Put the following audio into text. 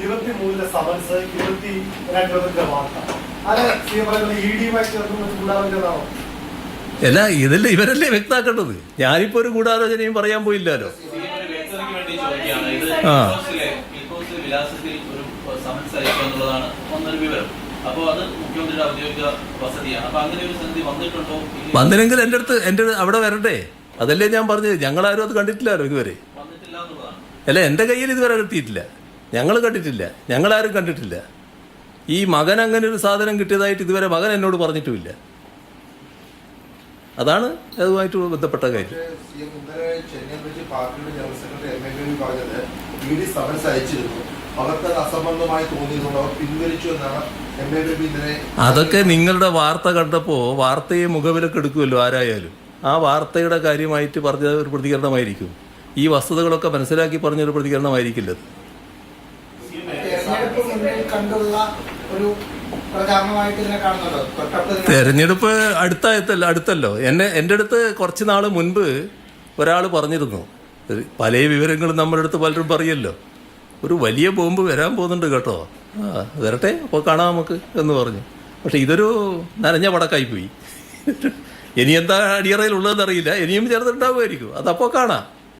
ഇരുപത്തി മൂന്നിലെ സമൻസ് ഇരുപത്തി രണ്ടിലെ വാർത്ത. അത് സി എം പറയുന്നത് ഇ ഡിയുമായി ചേർന്ന് ഗൂഢാലോചനയാണോ അല്ല ഇതല്ലേ ഇവരല്ലേ വ്യക്താക്കേണ്ടത് ഞാനിപ്പോ ഒരു ഗൂഢാലോചനയും പറയാൻ പോയില്ലല്ലോ ആ. വന്നില്ലെങ്കിൽ എന്റെ അടുത്ത് എന്റെ അവിടെ വരണ്ടേ അതല്ലേ ഞാൻ പറഞ്ഞത്. ഞങ്ങളാരും അത് കണ്ടിട്ടില്ലല്ലോ ഇതുവരെ. അല്ല എന്റെ കയ്യിൽ ഇതുവരെ കിട്ടിയിട്ടില്ല ഞങ്ങൾ കണ്ടിട്ടില്ല. ഞങ്ങളാരും കണ്ടിട്ടില്ല. ഈ മകൻ അങ്ങനെ ഒരു സാധനം കിട്ടിയതായിട്ട് ഇതുവരെ മകൻ എന്നോട് പറഞ്ഞിട്ടുമില്ല. അതാണ് അതുമായിട്ട് ബന്ധപ്പെട്ട കാര്യം. അതൊക്കെ നിങ്ങളുടെ വാർത്ത കണ്ടപ്പോൾ വാർത്തയെ മുഖവിലൊക്കെ എടുക്കുമല്ലോ ആരായാലും. ആ വാർത്തയുടെ കാര്യമായിട്ട് പറഞ്ഞ ഒരു പ്രതികരണമായിരിക്കും. ഈ വസ്തുതകളൊക്കെ മനസ്സിലാക്കി പറഞ്ഞൊരു പ്രതികരണമായിരിക്കില്ല അത്. തെരഞ്ഞെടുപ്പ് കണ്ടുള്ള ഒരു അടുത്തായത്തല്ലോ അടുത്തല്ലോ. എന്നെ എന്റെ അടുത്ത് കുറച്ച് നാൾ മുൻപ് ഒരാൾ പറഞ്ഞിരുന്നു. പല വിവരങ്ങളും നമ്മുടെ അടുത്ത് പലരും പറയല്ലോ. ഒരു വലിയ ബോംബ് വരാൻ പോകുന്നുണ്ട് കേട്ടോ. ആ വരട്ടെ അപ്പോൾ കാണാം നമുക്ക് എന്ന് പറഞ്ഞു. പക്ഷെ ഇതൊരു നനഞ്ഞ പടക്കായി പോയി. ഇനി എന്താ അടിയറയിലുള്ളതെന്ന് അറിയില്ല. ഇനിയും ചേർത്തിട്ടുണ്ടാവുമായിരിക്കും അതപ്പോൾ കാണാം.